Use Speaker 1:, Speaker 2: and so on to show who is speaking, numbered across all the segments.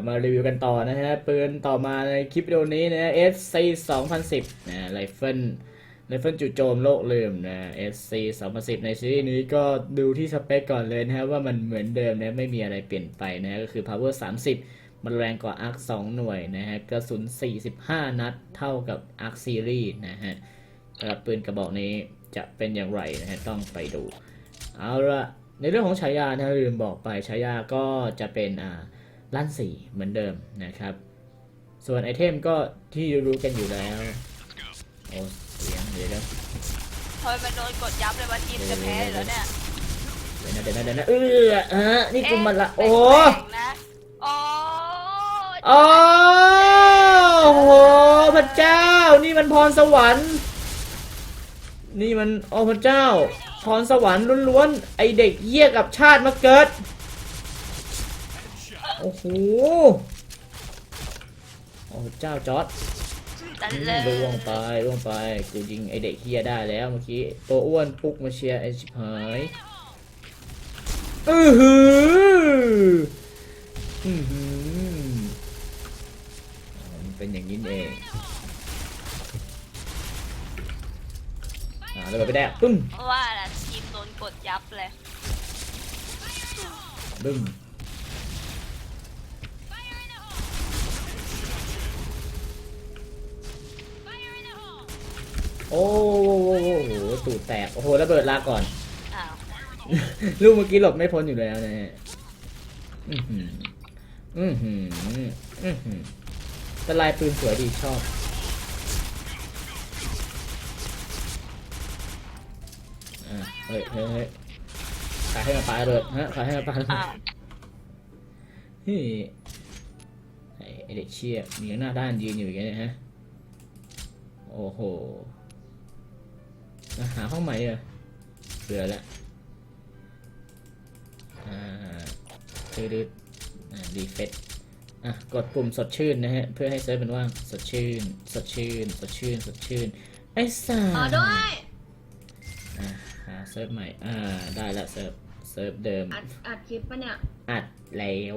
Speaker 1: บมารีวิวกันต่อนะฮะปืนต่อมาในคลิปวิดีโอนี้นะ SC 2010นะไรเฟิลไรเฟิลจู่โจมโลกลืมนะ SC 2010 ในซีรีส์นี้ก็ดูที่สเปคก่อนเลยนะฮะว่ามันเหมือนเดิมนะไม่มีอะไรเปลี่ยนไปนะก็คือ power 30 มันแรงกว่า arc 2 หน่วยนะฮะกระสุน 45 นัดเท่ากับ arc series นะฮะสำหรับปืนกระบอกนี้จะเป็นอย่างไรนะฮะต้องไปดู เอาละในเรื่องของฉายานะลืมบอกไปฉายาก็จะเป็นอ่า ลั่นสีเหมือนเดิมนะครับ ส่วนไอเทมก็ที่รู้กันอยู่แล้ว โอ้เสียงเดี๋ยวนะ
Speaker 2: ทำไมมันโดนกดยับเลยว่าทีมจะแพ้อยู่แล้วเนี่ย
Speaker 1: เดี๋ยวนะเดี๋ยวนะเดี๋ยวนะเออฮะนี่กูมันละโอ้
Speaker 2: แปลกๆนะโอ้
Speaker 1: โอ้โหพระเจ้า นี่มันพรสวรรค์ นี่มันโอ้พระเจ้า พรสวรรค์ล้วนๆไอเด็กเยี่ยกับชาติมาเกิด โอ้โห โอ้พระเจ้าจอร์ด
Speaker 2: ตันเลย
Speaker 1: ล่วงไปล่วงไป กูยิงไอเด็กเฮียได้แล้วเมื่อกี้ ตัวอ้วนปุ๊กมาเชียร์ไอชิบหายอือหืออือหืออ๋อมันเป็นอย่างนี้เอง อ่าแล้วไปแดกปึ้ม
Speaker 2: ว่าน่ะทีมโดนกดยับเลย
Speaker 1: บึ้ม โอ้โหตูดแตก โอ้โหระเบิดลาก่อน
Speaker 2: อ้าว
Speaker 1: ลูกเมื่อกี้หลบไม่พ้นอยู่แล้วนะฮะอือหืออือหืออือหือแต่ลายปืนสวยดีชอบ อ่าเฮ้ยเฮ้ยเฮ้ยขายให้มาปลาระเบิดฮะขายให้มาปลาระเบิ
Speaker 2: อ้า
Speaker 1: ด
Speaker 2: ว
Speaker 1: นี่ไอ้ไอ้เด็กเชี่ยมีหน้าด้านยืนอยู่อย่างเงี้ยนะฮะ โอ้โห หาห้องใหม่เลยเบื่อแล้วอ่าดืดๆอ่าดีเฟตอะกดปุ่มสดชื่นนะฮะ เพื่อให้เซิร์ฟมันว่างสดชื่น สดชื่น สดชื่น สดชื่น ไอ้สัส
Speaker 3: อ๋อด้วย
Speaker 1: อะหาเซิร์ฟใหม่ อ่า ได้ละเซิร์ฟ เซิร์ฟเดิม
Speaker 3: อัดอัดคลิปปะเนี่ย
Speaker 1: อัดแล้ว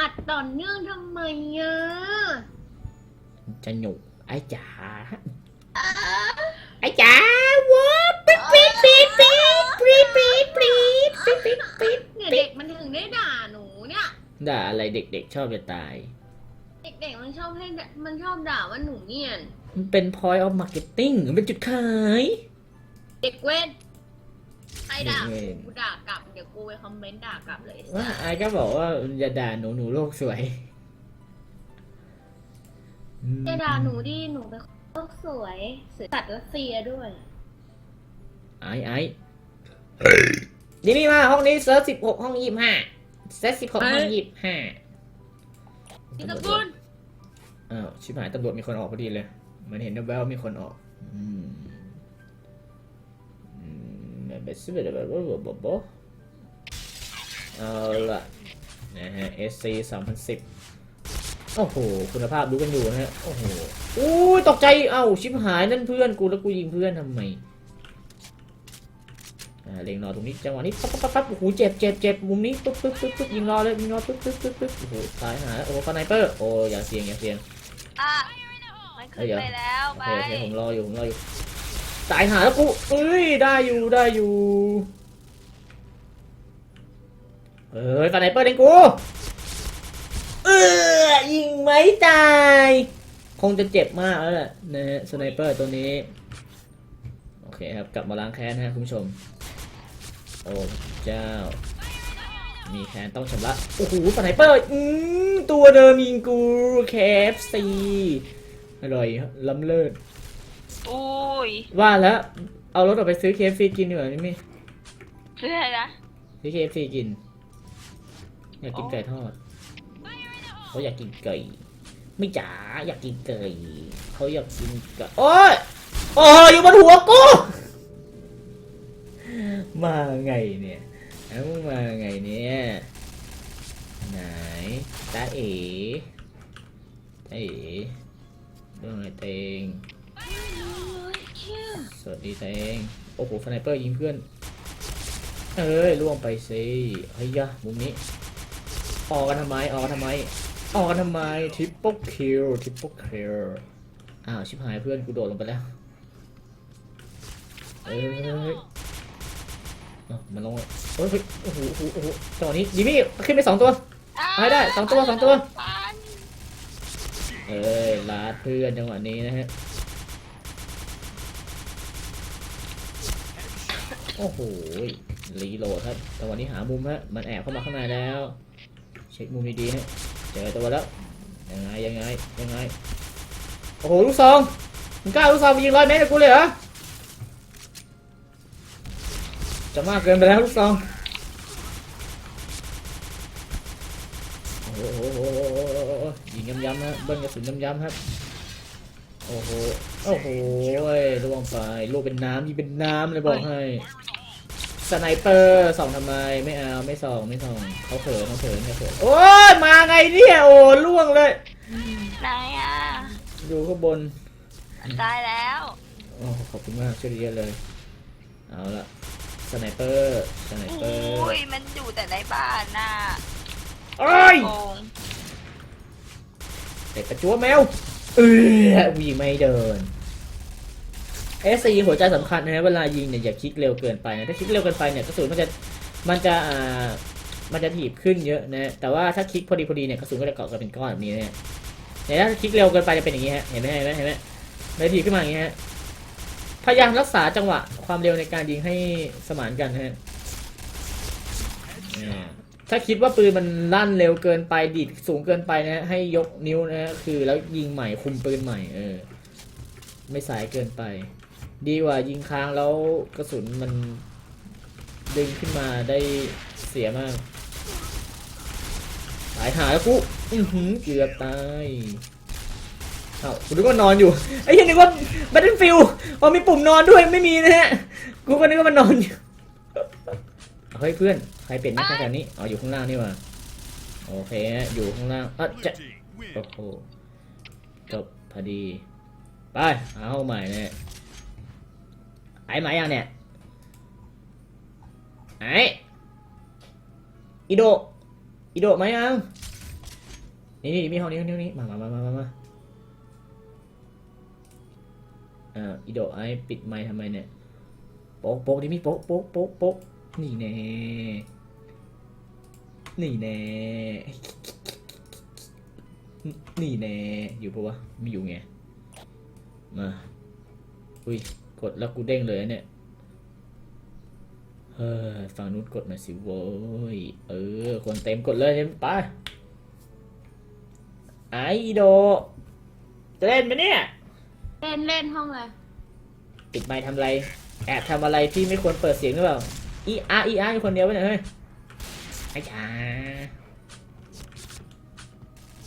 Speaker 3: อัดต่อเนื่องทำไมอะ
Speaker 1: จะหนุกไอ้จ๋า ไอ้จ๋าวะปิดปิดปิดปิดปิดปิดปิดปิดปิดปิด
Speaker 3: เนี่ยเด็กมันถึงได้ด่าหนูเนี่ย
Speaker 1: ด่าอะไรเด็กๆชอบจะตาย
Speaker 3: เด็กๆมันชอบให้มันชอบด่าว่าหนูเนียน
Speaker 1: มันเป็น point of marketing มันเป็นจุดขาย
Speaker 3: เด็กเว้นใครด่า
Speaker 1: กู
Speaker 3: ด่ากลับ เดี๋ยวกูไปคอมเมนต์ด่ากลับเลย
Speaker 1: ว่าไอ้ก็บอกว่าอย่าด่าหนูหนูโลกสวย
Speaker 3: จะด่าหนูดิหนูเป็น กสวยสวยตัดรัสเซียด้วย
Speaker 1: ไอ้ไอ้นี่นี่มาห้องนี้เซิร์ฟสิบหกห้องยี่ห้าเซตสิบหกห้องยี่ห้า
Speaker 3: นี่ตะกุน
Speaker 1: อ้าวชิบหายตำรวจมีคนออกพอดีเลยเหมันเห็นแววๆมีคนออกอืมอืมแบบสิบแบบแบบแบบแบบเอาละนะฮะ SC 2010 โอ้โห คุณภาพรู้กันอยู่นะฮะ โอ้โห อู้ยตกใจ เอ้าชิบหายนั่นเพื่อนกูแล้วกูยิงเพื่อนทำไมอ่าเล็งรอตรงนี้จังหวะนี้ปั๊บปั๊บปั๊บปั๊บโอ้โหเจ็บเจ็บเจ็บมุมนี้ปึ๊บปึ๊บปึ๊บปึ๊บยิงรอเลยยิงรอปึ๊บปึ๊บปึ๊บปึ๊บโอ้โหตายหาแล้วโอ้สไนเปอร์โอ้อย่าเสี่ยงอย่าเสี่ยง
Speaker 2: อะมันขึ้นไปแล้ว
Speaker 1: โอ
Speaker 2: ไป
Speaker 1: เคโอเคผมรออยู่ผมรออยู่ตายหาแล้วกูเอ้ยได้อยู่ได้อยู่เอ้ยสไนเปอร์เล็งกูเออยิงไม่ตาย คงจะเจ็บมากแล้วแหละนะฮะสไนเปอร์ตัวนี้ โอเคครับ กลับมาล้างแค้นนะฮะคุณผู้ชม โอ้เจ้า มีแคนต้องชำระ โอ้โหสไนเปอร์อืมตัวเดิมยิงกู KFC อร่อยครับล้ำเลิศ
Speaker 2: อุ้ย
Speaker 1: ว่าแล้ว เอารถออกไปซื้อ KFC กินดีกว่านี่มี่
Speaker 2: เพื่ออะไรนะ
Speaker 1: ซื้อ KFC กิน อยากกินไก่ทอดเขาอยากกินไก่ ไม่จ๋าอยากกินไก่เขาอยากกินไก่โอ้ยโอ้ยอยู่บนหัวกูมาไงเนี่ยเอ้ามาไงเนี่ยไหนตาเอ๋ตาเอ๋เรื่องอะไรเตงสวัสดีเตงโอ้โหสไนเปอร์ยิงเพื่อนเอ้ยล่วงไปสิเฮ้ยยะมุมนี้ออกกันทำไมออกกันทำไม ออกกันทำไมทริปเปิลคิลทริปเปิลคิลอ้าวชิบหายเพื่อนกูโดดลงไปแล้วเอ้ยเอ้ามันลงเฮ้ยโอ้โหโอ้โหโอ้โหจังหวะนี้ยิมี่ขึ้นไปสองตัวให้ได้สองตัวสองตัวเอ้ยลาดเพื่อนจังหวะนี้นะฮะโอ้โหรีโหลดครับจังหวะนี้หามุมฮะมันแอบเข้ามาข้างในแล้ว เช็คมุมดีๆฮะ จอตัวแล้วยังไงยังไงยังไงโอ้โหลูกซองมึงกล้าลูกซองไปยิงร้อยเมตรกูเลยเหรอจะมากเกินไปแล้วลูกซองโอ้โหยิงย้ำๆฮะเบิ้ลกระสุนย้ำๆครับโอ้โหโอ้โหล่วงไปลูกเป็นน้ำยิงเป็นน้ำเลยบอกให้ สไนเปอร์ส่องทำไมไม่เอาไม่ส่องไม่ส่องเขาเขินเขาเขินเขาเขินโอ้ยมาไงเนี่ยโอ้ล่วงเลย
Speaker 2: ไหนอะ
Speaker 1: ดูข้างบน
Speaker 2: ตายแล้ว
Speaker 1: โอ้ขอบคุณมากช่วยเยอะเลย เอาละสไนเปอร์สไนเปอร์
Speaker 2: อุ้ยมันอยู่แต่ในบ้านน่ะ
Speaker 1: โอ้ย
Speaker 2: โกง
Speaker 1: เด็กกระจัวแมวเออวิ่งไม่เดิน เอซีหัวใจสำคัญนะฮะเวลายิงเนี่ยอย่าคลิกเร็วเกินไปนะถ้าคลิกเร็วเกินไปเนี่ยกระสุนมันจะมันจะอ่ามันจะถีบขึ้นเยอะนะแต่ว่าถ้าคลิกพอดีพอดีเนี่ยกระสุนก็จะเกาะกันเป็นก้อนแบบนี้นะฮะเนี่ยถ้าคลิกเร็วเกินไปจะเป็นอย่างนี้ฮะเห็นไหมเห็นไหมเห็นไหมเลยถีบขึ้นมาอย่างนี้ฮะพยายามรักษาจังหวะความเร็วในการยิงให้สมานกันฮะถ้าคิดว่าปืนมันลั่นเร็วเกินไปดีดสูงเกินไปนะฮะให้ยกนิ้วนะฮะคือแล้วยิงใหม่คุมปืนใหม่เออไม่สายเกินไป ดีกว่ายิงค้างแล้วกระสุนมันดึงขึ้นมาได้เสียมากตายหาแล้วกูอื้อหือเกือบตายเอ้ากูนึกว่านอนอยู่ไอ้เหี้ยังนึกว่า Battlefield อ๋อมีปุ่มนอนด้วยไม่มีนะฮะ กูก็นึกว่ามันนอนอยู่ เฮ้ยเพื่อน ใครเปลี่ยนหน้าแถวนี้อ๋ออยู่ข้างล่างนี่หว่าโอเคฮะอยู่ข้างล่างอะจะโอ้โหจบพอดี ไป เอาใหม่เนี่ย ไอ้ไหมยังเนี่ยไอ้อีโดอีโดะไหมยังนี่นี่มีห้องนี้ห้องนี้มามามามามาอ่าอีโดไอ้ปิดไมค์ทำไมเนี่ยโป๊กโป๊กดิมีโป๊กโป๊กโป๊กโป๊กนี่แน่นี่แน่นี่แน่อยู่ปะวะไม่อยู่ไงมาอุ้ย กดแล้วกูเด้งเลยเนี่ยเฮ้ยฝั่งนู้นกดหน่อยสิโว้ย เออ คนเต็มกดเลยไปไอโด จะเล่นไหมเนี่ย
Speaker 3: เล่นเล่นห้องเลย
Speaker 1: ปิดไมค์ทำอะไร แอบทำอะไรที่ไม่ควรเปิดเสียงหรือเปล่า อีอาอีอาอยู่คนเดียวไปไหนยเฮ้ย ไอ้ชา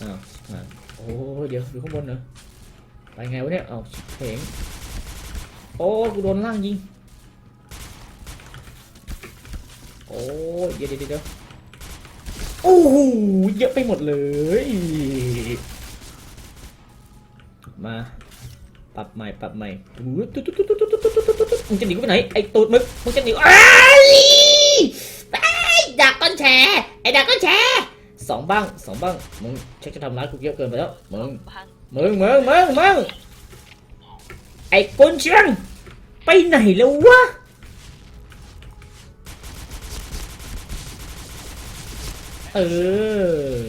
Speaker 1: อ้าวชิบหายโอ้ เดี๋ยวอยู่ข้างบนเหรอ ไปไงวะเนี่ย เอาชิบเพง โอ้กูโดนล่างยิง โอ้ยเดี๋ยวเดี๋ยวโอ้โหเยอะไปหมดเลย มาปรับใหม่ปรับใหม่ตุ๊ดตุ๊ดตุ๊ดตุ๊ดตุ๊ดตุ๊ดตุ๊ดตุ๊ดงจะหนีกูไปไหนไอ้ตูดมึงมึงจะหนีไอ้ดักก้อนแชไอ้ดักก้อนแชสองบ้างสองบ้างมึงชักจะทำร้ายกูเยอะเกินไปแล้วมึงมึงมึงมึงมึงไอ้กุนเชียง ไปไหนแล้ววะ เออ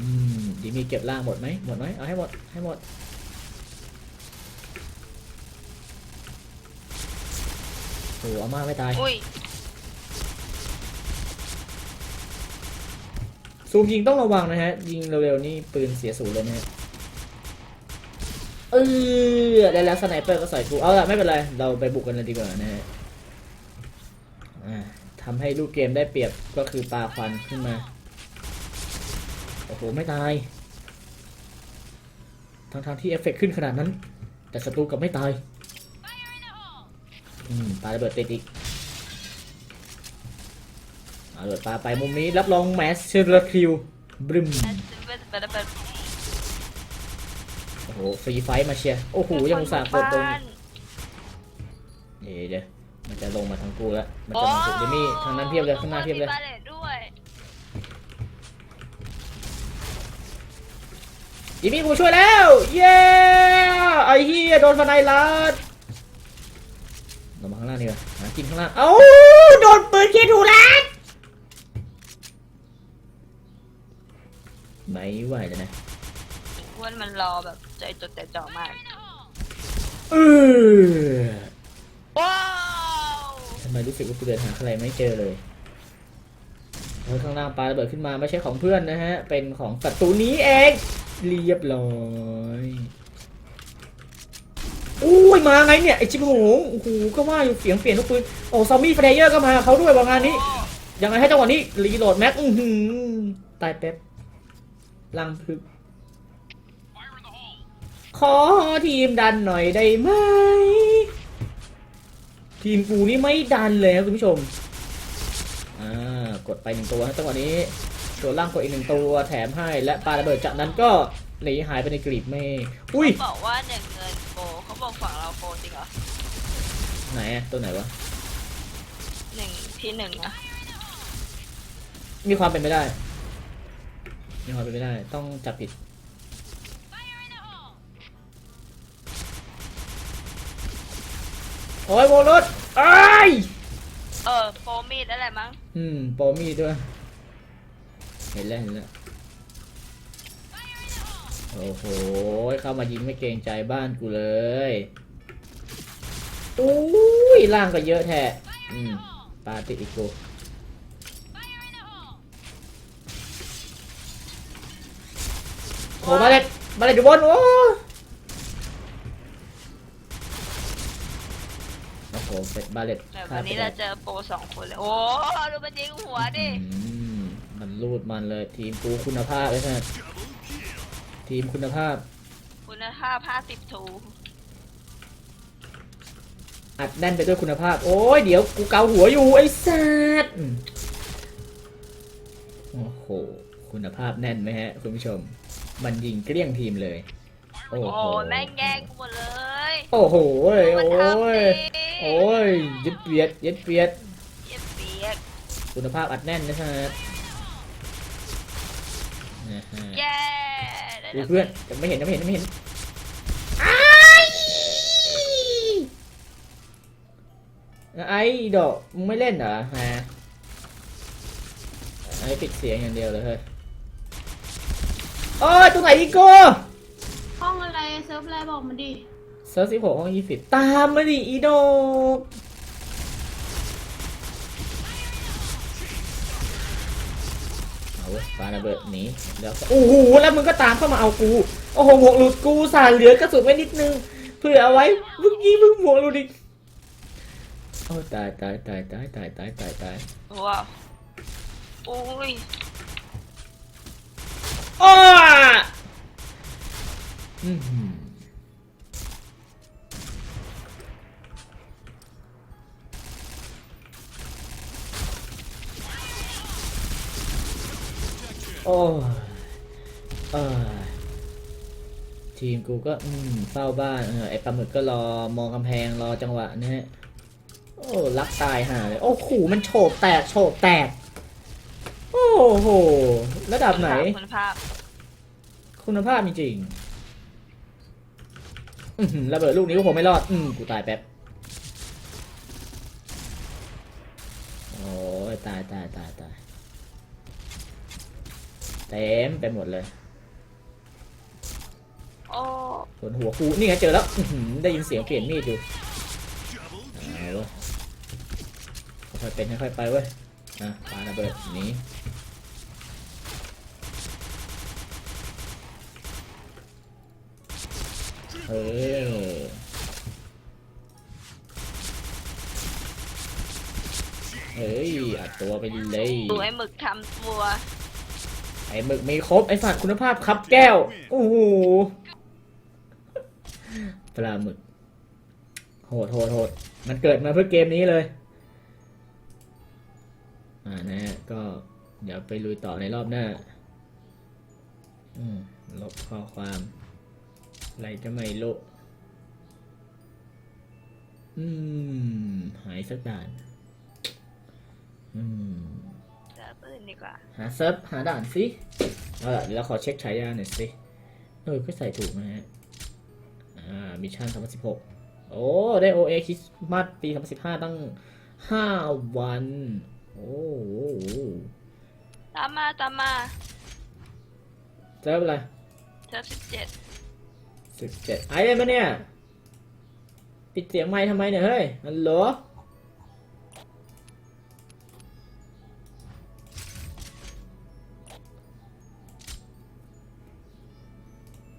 Speaker 1: อืมดีมีเก็บล่างหมดไหมหมดไหมเอาให้หมด ให้หมด โอ้อาม่าไม่ตาย
Speaker 2: อุ้ย
Speaker 1: ซูมยิงต้องระวังนะฮะ ยิงเร็วๆนี่ปืนเสียศูนย์เลยนะฮะ เออได้แล้วสไนเปอร์ก็ใส่กูเอาละไม่เป็นไร เราไปบุกกันเลยดีกว่านะฮะทำให้ลูกเกมได้เปรียบก็คือปลาควันขึ้นมา โอ้โห ไม่ตายทั้งๆที่เอฟเฟกต์ขึ้นขนาดนั้น แต่ศัตรูกับไม่ตายอืมปาระเบิดติดอีกเอาระเบิดปาไปมุมนี้รับรองแมสเชอร์คิวบรึม โหฟรีไฟมาเชียโอ้โหยังอุตส่าห์กดตรง
Speaker 2: นี่
Speaker 1: เดี๋ยวมันจะลงมาทางกูแล้วมันจะมาถึงเดมี่ทางนั้นเพียบเลยข้างหน้าเพียบเลย
Speaker 2: เด
Speaker 1: มี่กูช่วยแล้ว เย้ไอ้เฮียโดนฟันไอรัดลงมาข้างล่างนี่ก่อนหากินข้างล่างเอ้าโดนปืนเคทูลัดไม่ไหวแล้วนะ
Speaker 2: วนมันรอแบบใจจดใจจ่อมาก
Speaker 1: เออ
Speaker 2: ว้าว
Speaker 1: ทำไมรู้สึกว่ากูเดินหาอะไรไม่เจอเลยเออข้างล่างปลาระเบิดขึ้นมาไม่ใช่ของเพื่อนนะฮะ เป็นของศัตรูนี้เอง เรียบร้อยอุ้ยมาไงเนี่ยไอจิบหงโอ้โหก็ว่าอยู่เสียงเปลี่ยนทุกปืนโอ้ซอมบี้เฟรเยอร์ก็มาเขาด้วยว่างานนี้
Speaker 2: โอ้
Speaker 1: ยังไงให้จังหวะนี้รีโหลดแม็กอื้อหือตายแป๊บลังพึก ขอทีมดันหน่อยได้ไหม ทีมกูนี่ไม่ดันเลยครับคุณผู้ชม อ่า กดไปหนึ่งตัวนะจังหวะนี้ ตัวล่างกดอีกหนึ่งตัวแถมให้และปาระเบิดจากนั้นก็หนีหายไปในกลีบเมฆอุ้ย
Speaker 2: บอกว่าหนึ่งเงินโปรเขาบอกฝั่งเราโปรจริงเหรอ
Speaker 1: ไหนอะตัวไหนวะ
Speaker 2: หนึ่งที่หนึ่งนะ
Speaker 1: มีความเป็นไปได้ มีความเป็นไปได้ ต้องจับผิด โอ้ยโวรถไอ้าย
Speaker 2: เออโปรมีดอะไรมั้ง
Speaker 1: อืมโปรมีด้วย เห็นแล้วเห็นแล้ว โอ้โห เข้ามายิงไม่เกรงใจบ้านกูเลยอุ้ยล่างก็เยอะแท้อืมปาติดอีกกูโอ้บาเลตบาเลตอยู่บนโอ้ โอ้โหเป็ดบาเลต
Speaker 2: แต่
Speaker 1: ฆ่
Speaker 2: วันนี้
Speaker 1: ไป
Speaker 2: เรา
Speaker 1: ได้
Speaker 2: เจอโปรสองคนเลย โอ้ดูมันยิงหัวดิ
Speaker 1: อืมมันรูดมันเลยทีมกูคุณภาพเลยนะทีมคุณภาพ
Speaker 2: คุณภาพห้าสิบทู
Speaker 1: อัดแน่นไปด้วยคุณภาพ โอ้ยเดี๋ยวกูเกาหัวอยู่ไอ้สัสอืมโอ้โห คุณภาพแน่นไหมฮะ คุณผู้ชม มันยิงเกลี้ยงทีมเลย โอ้
Speaker 2: โอ้
Speaker 1: โห
Speaker 2: แม่งแย่งกูหมดเลย
Speaker 1: โอ้โหโอ้ย
Speaker 2: มัน
Speaker 1: โอ้
Speaker 2: ทำ
Speaker 1: ย
Speaker 2: ดิ
Speaker 1: โอ้ยยึดเปียดยึดเปียด
Speaker 2: เย็บเปียก
Speaker 1: คุณภาพอัดแน่นนะฮะนะฮะ
Speaker 2: แย่ได้
Speaker 1: ดู
Speaker 2: แล้ว
Speaker 1: เพื่อนยังไม่เห็นยังไม่เห็นยังไม่เห็นไอ้ดอกมึงไม่เล่นเหรอฮะไอ้ปิดเสียงอย่างเดียวเลยเฮ้ยโอ้ยตรงไหนอีกกู
Speaker 3: ห้องอะไรเซิร์ฟอะไรบอกมาดิ
Speaker 1: เซิร์ฟสิบหกห้องยี่สิบตามมาดิอีดอกเอาเว้ยปาระเบิดหนีแล้วโอ้โหแล้วมึงก็ตามเข้ามาเอากู โอ้โหหมวกหลุดกูสารเหลือกระสุนไว้นิดนึงเผื่อเอาไว้มึงยิงมึงหมวกหลุดอีกโอ้ตายตายตายตายตายตายตายตาย
Speaker 2: ว้าวอุ้ย
Speaker 1: อ้าอื้อหื โอ้เออทีมกูก็อืมเฝ้าบ้านเออไอปลาหมึกก็รอมองกำแพงรอจังหวะนะฮะโอ้รักตายห่าเลยโอ้โหมันโฉบแตกโฉบแตก โอ้โหระดับไหน
Speaker 2: คุณภาพ
Speaker 1: คุณภาพจริงๆอื้อหือระเบิดลูกนี้ก็คงไม่รอด อืมกูตายแป๊บโอ้ยตายตายตายตาย เต็มไปหมดเลย
Speaker 2: โอ้
Speaker 1: บนหัวกูนี่ไงเจอแล้วอื้อหือได้ยินเสียงเปลี่ยนมีดอยู่เอาเว้ยค่อยๆเป็นค่อยๆไปเว้ยอะปาระเบิดหนีเออเฮ้ยอัดตัวไปเลย
Speaker 2: ดูไอ้หมึกทำตัว
Speaker 1: ไอ้หมึกมีครบไอ้สัตว์คุณภาพครับแก้ว โอ้โหปลาหมึก โหดโหดโหดมันเกิดมาเพื่อเกมนี้เลย อ่านะฮะก็เดี๋ยวไปลุยต่อในรอบหน้า อืม ลบข้อความ อะไรจะไม่ลบอืม หายสักด่าน อืม
Speaker 2: ปืนดีกว่า
Speaker 1: หาเซิร์ฟหาด่านสิเอาล่ะเดี๋ยวเราขอเช็คฉายาหน่อยสิ เออก็ใส่ถูกนะฮะ อ่า มิชชั่น2016 โอ้ ได้ OA คริสต์มาสปี 2015 ตั้ง 5 วัน โอ้โห
Speaker 2: ตามมาตามมา
Speaker 1: เจออะไร
Speaker 2: เธอสิบเจ็ด
Speaker 1: สิบเจ็ดไอ้ได้ไหมเนี่ย ปิดเสียงไมค์ทำไมเนี่ย เฮ้ยฮัลโหล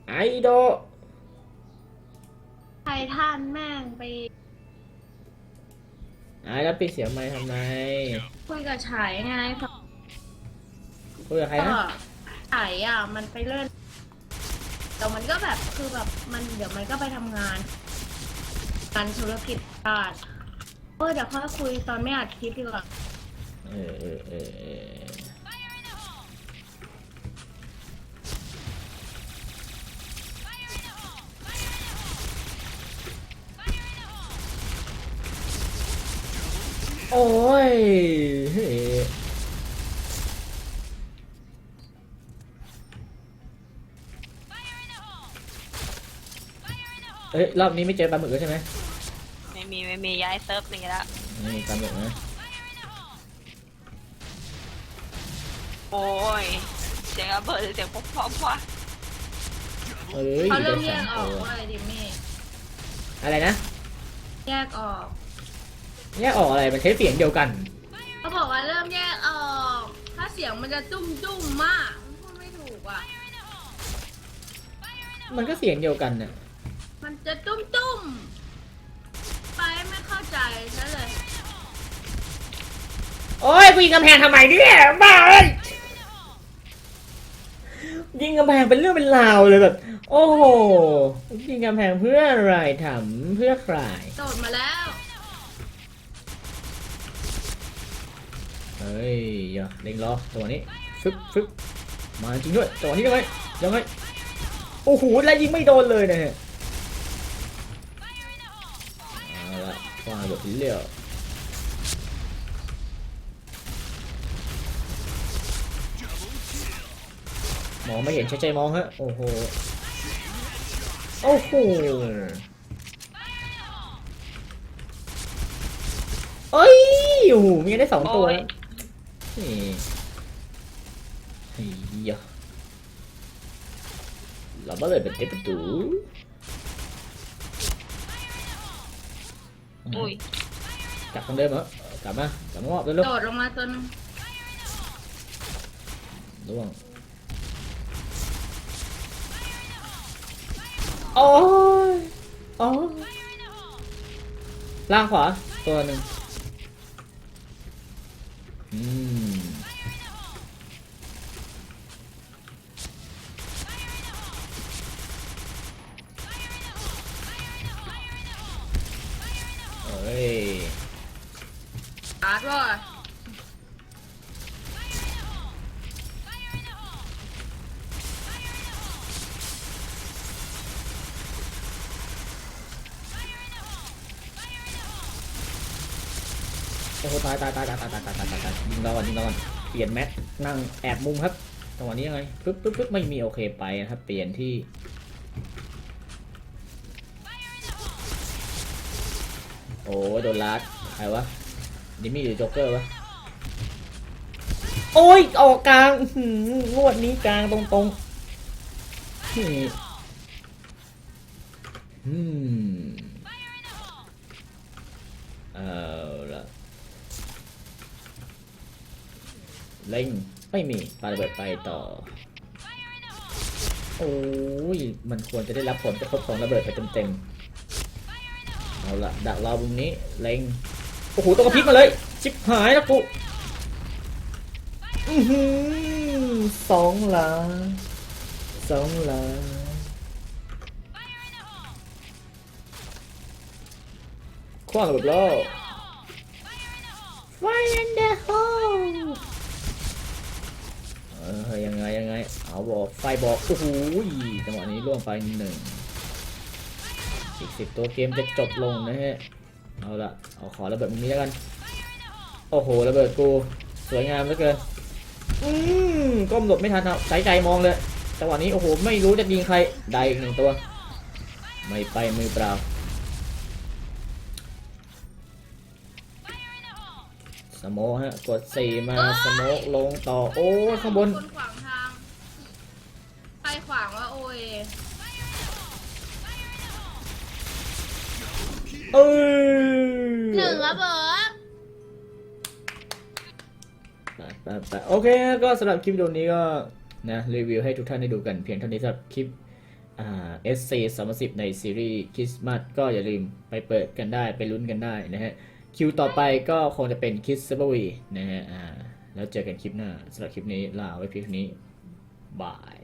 Speaker 1: ไอโด
Speaker 3: ไททันแม่งไป
Speaker 1: ไอ้แล้วปิดเสียงไมค์ทำไม
Speaker 3: คุยกับฉายไง
Speaker 1: คุยกับใคร
Speaker 3: ก็
Speaker 1: นะ
Speaker 3: ฉายอะมันไปเล่น แต่มันก็แบบคือแบบมันเดี๋ยวมันก็ไปทำงาน การธุรกิจการเออเดี๋ยวค่อยคุยตอนไม่อัดคลิปดีกว่า
Speaker 1: เออเออเออเออ โอ้ยเฮ้ยเอ้ยรอบนี้ไม่เจอปลาหมึกแล้วใช่ไหม
Speaker 2: ไม่มีไม่มีย้ายเซิร์ฟหนี่ละ
Speaker 1: ไม่มีปลาหมึกนะ
Speaker 2: โอ้ยเสียงระเบิดหรือเสียงป๊อปป๊อปวะ
Speaker 1: เอ้ย
Speaker 3: เขาเริ่ม
Speaker 1: โด
Speaker 3: แย
Speaker 1: น
Speaker 3: ก
Speaker 1: ส
Speaker 3: อ
Speaker 1: ม
Speaker 3: อก
Speaker 1: ตัว
Speaker 3: ว่าอะไรดิมี่
Speaker 1: อะไรนะ
Speaker 3: แยกออก
Speaker 1: แยกออกอะไรมันใช้เสียงเดียวกัน
Speaker 3: เขาบอกว่าเริ่มแยกออก ถ้าเสียงมันจะจุ้มจุ้มๆมากพูดไม่ถูกอะ
Speaker 1: มันก็เสียงเดียวกันน่ะ
Speaker 3: มันจะตุ้มตุ้มๆไปไม่เข้าใจซะเลย
Speaker 1: โอ้ยกูยิงกำแพงทำไมเนี่ยบ้าเอ้ยยิงกำแพงเป็นเรื่องเป็นราวเลยแบบ โอ้โหยิงกำแพงเพื่ออะไรทำเพื่อใคร
Speaker 3: โดดมาแล้ว
Speaker 1: ฮ้ยอย่าเล็งรอตัวนี้ฟึบฟึบมาจริงด้วยตัวนี้ยังไงยังไงโอ้โหแล้วยิงไม่โดนเลยนะฮะเอาละวางแบบเลี้ยวมองไม่เห็นใช้ใจมองฮะโอ้โหโอ้โหเอ้ยโอ้โหมีได้สองตัว
Speaker 2: โอ้ย
Speaker 1: แล้ว นี่เฮียเราก็เลยเป็นเทปประตู
Speaker 2: อุ้ย
Speaker 1: กลับทางเดิมเหรอกลับมากลับมามอบเร็ว
Speaker 3: โดดลงมาตัวนึง
Speaker 1: ๆล่วงโอ้ยโอ้ยล่างขวาตัวหนึ่ง うん。 ลี่ยนแมทนั่งแอบมุมครับจังหวะนี้ยังไงปึ๊บปึ๊บปึ๊บไม่มีโอเคไปนะครับ เปลี่ยนที่โอ้ยโดนลัดใครวะดิมี่หรือโจ๊กเกอร์วะโอ้ยออกกลางงวดนี้กลางตรงตรงๆนี่อืมเอาละเล่งไม่มีปาระเบิดไปต่อ โอ้ย มันควรจะได้รับผลกระทบของระเบิดไปเต็มๆเอาละดักรอมุมนี้เล็งโอ้โหต้องกระพริบมาเลยชิบหายแล้วกูอือหือสองหลาสองหลาคว้างระเบิดแล้ว Fire in the hole เออยังไงยังไง เอาบอกไฟบอกโอ้โหจังหวะนี้ล่วงไปหนึ่งอีกสิบตัวเกมจะจบลงนะฮะ เอาละเอาขอระเบิดมุมนี้แล้วกัน โอ้โหระเบิดกู สวยงามเหลือเกิน อืมก้มหลบไม่ทันเอาสายใจมองเลย จังหวะนี้โอ้โหไม่รู้จะยิงใคร ได้อีกหนึ่งตัว ไม่ไปมือเปล่า โมกฮะ กดสี่มา สโมกลงต่อ โอ้ยข้างบน
Speaker 3: คนขวางทาง ใครขวางว่าโอเอ
Speaker 1: เออ
Speaker 3: หนึ่งระเบิด
Speaker 1: ไปไปไปโอเคฮะก็สำหรับคลิปวิดีโอนี้ก็นะรีวิวให้ทุกท่านได้ดูกันเพียงเท่านี้สำหรับคลิปอ่า SC 2010 ในซีรีส์คริสต์มาสก็อย่าลืมไปเปิดกันได้ ไปลุ้นกันได้นะฮะ คิวต่อไปก็คงจะเป็นคิสเซเบอร์วีนะฮะแล้วเจอกันคลิปหน้าสำหรับคลิปนี้ลาไว้เพียงนี้บาย